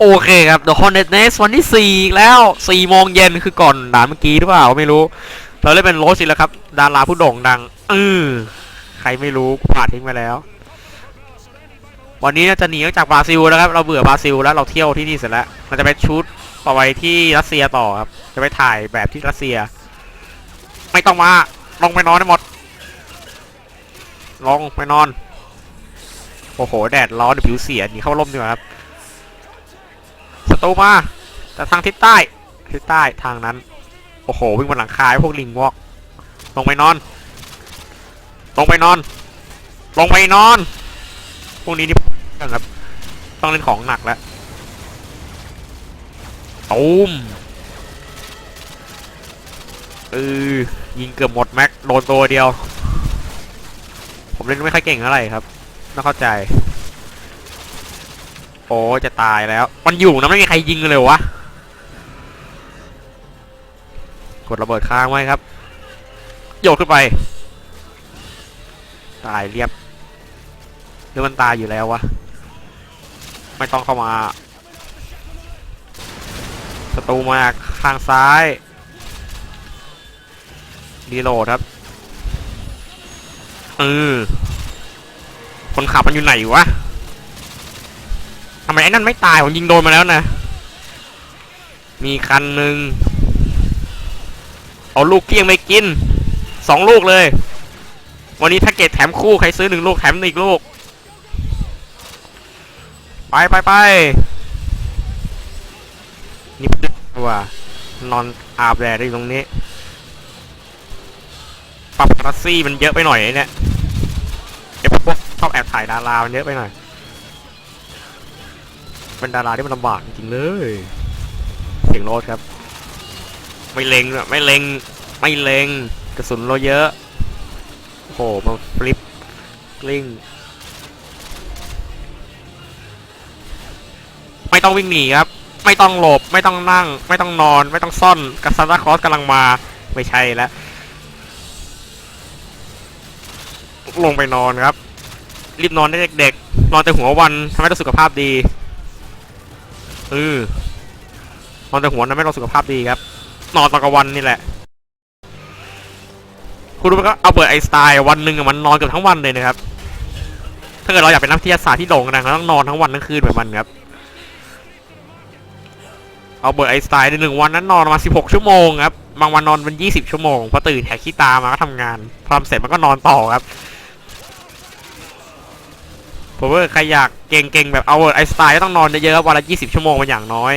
โอเคครับ The Hornet Nest วันที่สี่อีกแล้วสี่โมงเย็นคือก่อนด่านเมื่อกี้หรือเปล่าไม่รู้ เราเล่นเป็นโรสอีกแล้วครับ ดาราผู้โด่งดังเออใครไม่รู้ผ่านทิ้งไปแล้ว วันนี้น่าจะหนีออกจากบราซิลแล้วครับ เราเบื่อบราซิลแล้วเราเที่ยวที่นี่เสร็จแล้วเราจะไปชุดต่อไปที่รัสเซียต่อครับ จะไปถ่ายแบบที่รัสเซีย ไม่ต้องมาลงไปนอนให้หมดลงไปนอนโอ้โหแดดร้อนเดี๋ยวผิวเสียหนีเข้าร่มดีกว่าครับ ศัตรูมาแต่ทางทิศใต้ทิศใต้ทางนั้น โอ้โห วิ่งบนหลังคาพวกลิงวอก ลงไปนอน ลงไปนอน ลงไปนอน พวกนี้นี่ครับ ต้องเล่นของหนักแล้วตูมเออยิงเกือบหมดแม็กโดนตัวเดียว ผมเล่นไม่ค่อยเก่งเท่าไหร่ครับไม่เข้าใจ โอ้จะตายแล้ว มันอยู่นะไม่มีใครยิงเลยวะ กดระเบิดค้างไว้ครับ โยกขึ้นไป ตายเรียบ หรือมันตายอยู่แล้ววะ ไม่ต้องเข้ามาศัตรูมาข้างซ้ายรีโหลดครับเออคนขับมันอยู่ไหนวะ ไมไอ้นั่นไม่ตายผมยิงโดนมาแล้วนะ มีคันหนึ่งเอาลูกเกี้ยงไปกินสองลูกเลย วันนี้ถ้าเกตแถมคู่ใครซื้อหนึ่งลูกแถมอีกลูก ไปไปไปนี่ว่านอนอาบแดดได้ตรงนี้ปรับรัสซี่มันเยอะไปหน่อยเนี่ยเดี๋ยวพวกชอบแอบถ่ายดารามันเยอะไปหน่อย เป็นดาราที่มันลำบากจริงๆเลย เสียงรดครับ ไม่เล็งอะไม่เล็ง ไม่เล็ง กระสุนเราเยอะโอ้โหมาฟลิปกลิ้ง ไม่ต้องวิ่งหนีครับ ไม่ต้องหลบ ไม่ต้องนั่ง ไม่ต้องนอน ไม่ต้องซ่อนกัสซานตาคลอสกำลังมา ไม่ใช่แล้ว ลงไปนอนครับ รีบนอนได้เด็กๆ นอนแต่หัววันทำให้เราสุขภาพดี เออนอนแต่หัวนั้นไม่เราสุขภาพดีครับ นอนตอนกลางวันนี่แหละ คุณรู้ไหมก็เอาเบิร์ไอสไตน์วันหนึ่งมันนอนเกือบทั้งวันเลยนะครับ ถ้าเกิดเราอยากเป็นนักวิทยาศาสตร์ที่โด่งดังเราต้องนอนทั้งวันทั้งคืนแบบมันครับ เอาเบิร์ไอสไตน์ในหนึ่งวันนั้นนอนมา16ชั่วโมงครับ บางวันนอนเป็น20ชั่วโมง พอตื่นแหกขี้ตามาก็ทำงานพอทำเสร็จมันก็นอนต่อครับ ผมว่าใครอยากเก่งๆแบบเอาไอสไตน์ต้องนอนเยอะๆวันละ20ชั่วโมงเป็นอย่างน้อย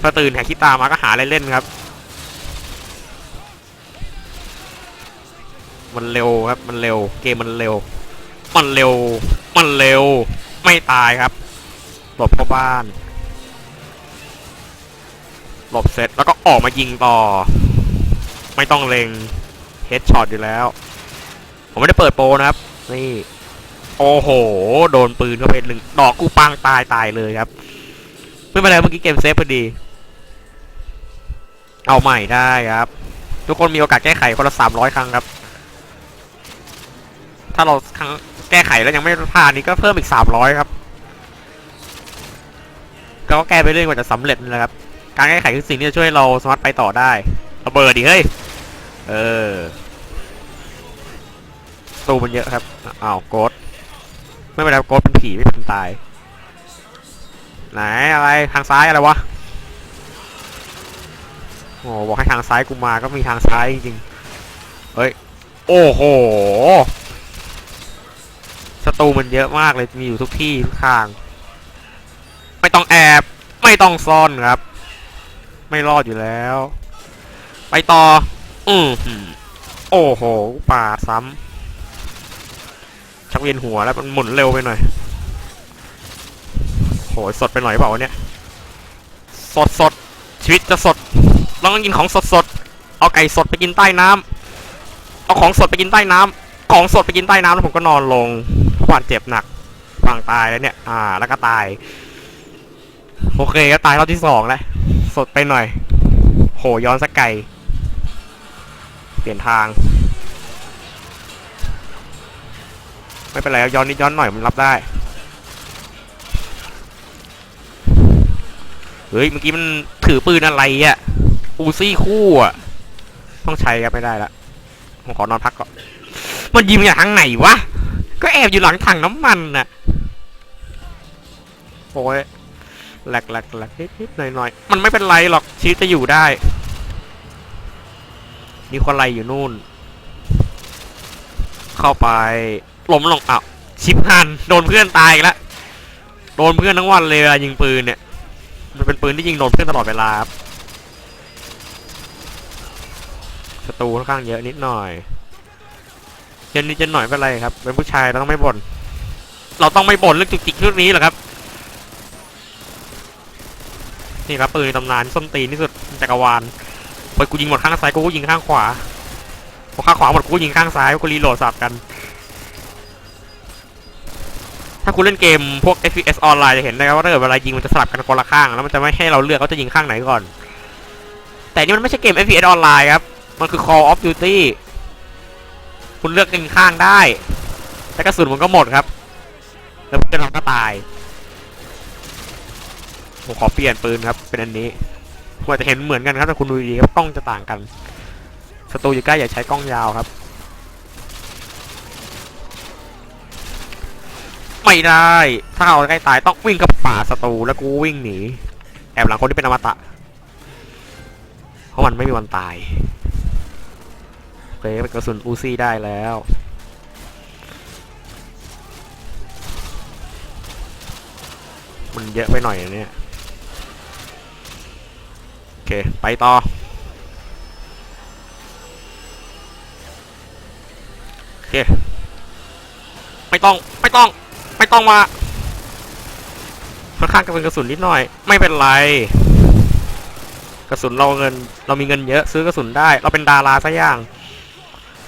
พอตื่นแหกขี้ตามาก็หาอะไรเล่นครับ มันเร็วครับมันเร็ว เกมมันเร็ว มันเร็ว มันเร็ว ไม่ตายครับ หลบเข้าบ้าน หลบเสร็จแล้วก็ออกมายิงต่อ ไม่ต้องเล็งเฮดช็อตอยู่แล้ว ผมไม่ได้เปิดโปรนะครับ นี่ โอ้โห โดนปืนเข้าไปหนึ่งดอกกูปังตายตายเลยครับ ไม่เป็นไรเมื่อกี้เกมเซฟพอดี เอาใหม่ได้ครับ ทุกคนมีโอกาสแก้ไขคนละสามร้อยครั้งครับ ถ้าเราครั้งแก้ไขแล้วยังไม่ผ่านนี่ก็เพิ่มอีกสามร้อยครับ ก็แก้ไปเรื่อยกว่าจะสำเร็จนี่แหละครับ การแก้ไขคือสิ่งที่จะช่วยเราสามารถไปต่อได้ระเบิดดิเฮ้ย เออตูมันเยอะครับ อ้าวโกด ไม่เป็นไรโกดเป็นผีไม่เป็นตาย ไหนอะไรทางซ้ายอะไรวะโอ้บอกให้ทางซ้ายกูมาก็มีทางซ้ายจริงๆเฮ้ยโอ้โหศัตรูมันเยอะมากเลยมีอยู่ทุกที่ทุกทาง ไม่ต้องแอบไม่ต้องซ่อนครับ ไม่รอดอยู่แล้ว ไปต่อ อือโอ้โหปาดซ้ำ กเวียนหัวแล้วมันหมุนเร็วไปหน่อยโหยสดไปหน่อยเปล่าเนี่ย สดสดชีวิตจะสดเราต้องกินของสดสดเอาไก่สดไปกินใต้น้ำเอาของสดไปกินใต้น้ำของสดไปกินใต้น้ำแล้วผมก็นอนลงเพราะบาดเจ็บหนักปางตายแล้วเนี่ย อ่า แล้วก็ตาย โอเคก็ตายรอบที่สองแล้ว สดไปหน่อย โหย้อนสักไกลเปลี่ยนทาง ไม่เป็นไรย้อนนิดย้อนหน่อยมันรับได้เฮ้ยเมื่อกี้มันถือปืนอะไรอะอูซี่คู่อะต้องใช้ครับไม่ได้ละผมขอนอนพักก่อนมันยิงจากทางไหนวะก็แอบอยู่หลังถังน้ำมันน่ะโอ้ยแหลกแหลกแหลกนิดนิดหน่อยหน่อยมันไม่เป็นไรหรอกชีวิตจะอยู่ได้มีคนไรอยู่นู่น เข้าไป ล้มลงอ้าวชิปหันโดนเพื่อนตายอีกแล้วโดนเพื่อนทั้งวันเลยเวลายิงปืนเนี่ย มันเป็นปืนที่ยิงโดนเพื่อนตลอดเวลาครับศัตรูค่อนข้างเยอะนิดหน่อยเจนนิดเจนหน่อยเป็นไรครับ เป็นผู้ชายเราต้องไม่บ่นเราต้องไม่บ่นเรื่องจุกจิกเรื่องนี้หรอครับ นี่ครับปืนในตำนานส้นตีนที่สุดจักรวาลพอกูยิงหมดข้างซ้ายกูก็ยิงข้างขวาพอข้างขวาหมดกูยิงข้างซ้ายกูรีโหลดสับกัน คุณเล่นเกมพวก FPS ออนไลน์จะเห็นได้ว่าถ้าเกิดเวลายิงมันจะสลับกันคนละข้าง แล้วมันจะไม่ให้เราเลือกเขาจะยิงข้างไหนก่อน แต่นี่มันไม่ใช่เกม FPS ออนไลน์ครับ มันคือ Call of Duty คุณเลือกยิงข้างได้แต่กระสุนมันก็หมดครับ แล้วจะเราก็ตายผมขอเปลี่ยนปืนครับ เป็นอันนี้ควรจะเห็นเหมือนกันครับแต่คุณดูดีครับกล้องจะต่างกันศัตรูอยู่ใกล้อย่าใช้กล้องยาวครับ ไม่ได้ ถ้าเอาใกล้ตายต้องวิ่งกับป่าศัตรูแล้วกูวิ่งหนี แอบหลังคนที่เป็นอมตะ เพราะมันไม่มีวันตายโอเคเป็นกระสุนอูซี่ได้แล้วมันเยอะไปหน่อยเนี่ยโอเค ไปต่อ โอเค ไม่ต้อง ไม่ต้อง ไม่ต้องมาค่อนข้างจะเป็นกระสุนนิดหน่อย ไม่เป็นไร กระสุนเราเงิน เรามีเงินเยอะซื้อกระสุนได้ เราเป็นดาราซะอย่าง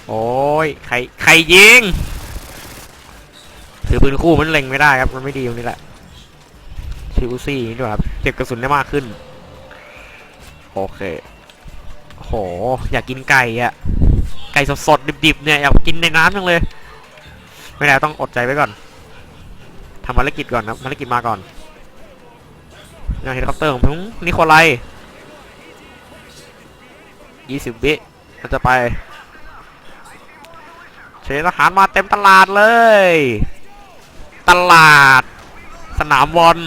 โอ้ยใครใครยิงถือปืนคู่มันเล็งไม่ได้ครับ มันไม่ดีตรงนี้แหละชิวซี่นี่ด้วยครับเก็บกระสุนได้มากขึ้น โอเคโห อยากกินไก่อะไก่สดๆดิบๆเนี่ยอยากกินในน้ำจังเลย ไม่ได้ต้องอดใจไว้ก่อนำภารกิจก่อนครับภารกิจมาก่อนยังเฮลิคอปเตอร์ของผมนิโคไลยี่สิบวิมันจะไปเชนทหารมาเต็มตลาดเลย ตลาด สนามบอล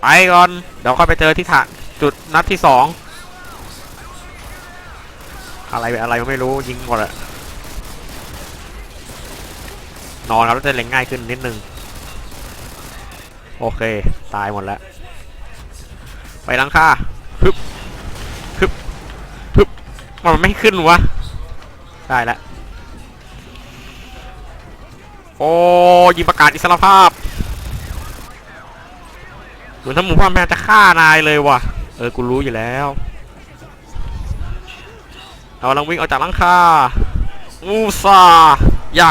ไปก่อน เดี๋ยวค่อยไปเจอที่ฐานจุดนัดที่สองอะไรอะไรไม่รู้ยิงหมดอะ นอนครับแล้วจะเล็งง่ายขึ้นนิดนึง โอเค ตายหมดแล้ว ไปลังค่าฮึบฮึบฮึบมันไม่ขึ้นวะ ได้แล้ว โอ้ยิงประกาศอิสรภาพเหมือนทั้งหมู่บ้านแม่จะฆ่านายเลยว่ะ เออ กูรู้อยู่แล้วเราลังวิ่งออกจากลังคาอูซาอย่า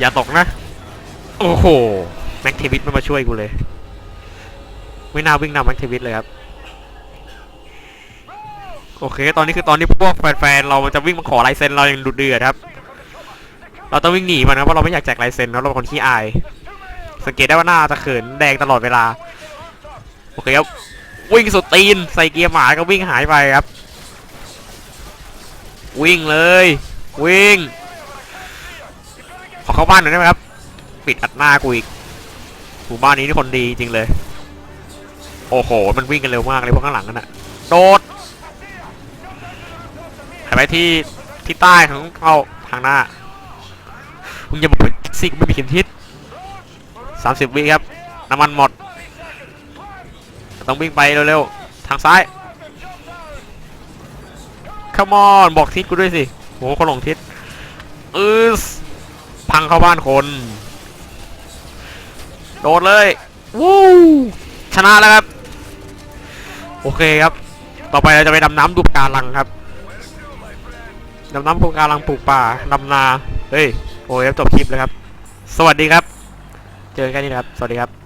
อย่าตกนะ โอ้โห แม็กเทวิตไม่มาช่วยกูเลย ไม่น่าวิ่งนำแม็กเทวิตเลยครับ โอเค ตอนนี้คือตอนที่พวกแฟนๆ เรามันจะวิ่งมาขอลายเซ็นเรายังดุเดือดครับ เราต้องวิ่งหนีมันนะเพราะเราไม่อยากแจกลายเซ็นเราเป็นคนขี้อาย สังเกตได้ว่าหน้าจะเขินแดงตลอดเวลา โอเคครับ วิ่งสุดตีนใส่เกียร์หมาก็วิ่งหายไปครับ วิ่งเลย วิ่ง อเข้าบ้านหน่อยได้ไหมครับ ปิดอัดหน้ากูอีกหมู่บ้านนี้นี่คนดีจริงเลย โอ้โห มันวิ่งกันเร็วมากเลยพวกข้างหลังนั่นน่ะโดดหายไปที่ที่ใต้ของเข้าทางหน้า มึงอย่าบอกซิกไม่มีเข็มทิศสามสิบวิครับ น้ำมันหมด ต้องวิ่งไปเร็วๆ ทางซ้าย come on บอกทิศกูด้วยสิโหคนหลงทิศอือ พังเข้าบ้านคน โดดเลยวู้ชนะแล้วครับ โอเคครับ ต่อไปเราจะไปดำน้ำดูปการังครับดำน้ำปูการังปลูกป่าดำนา เฮ้ย โอ้ยจบคลิปเลยครับ สวัสดีครับ เจอกันแค่นี้นะครับ สวัสดีครับ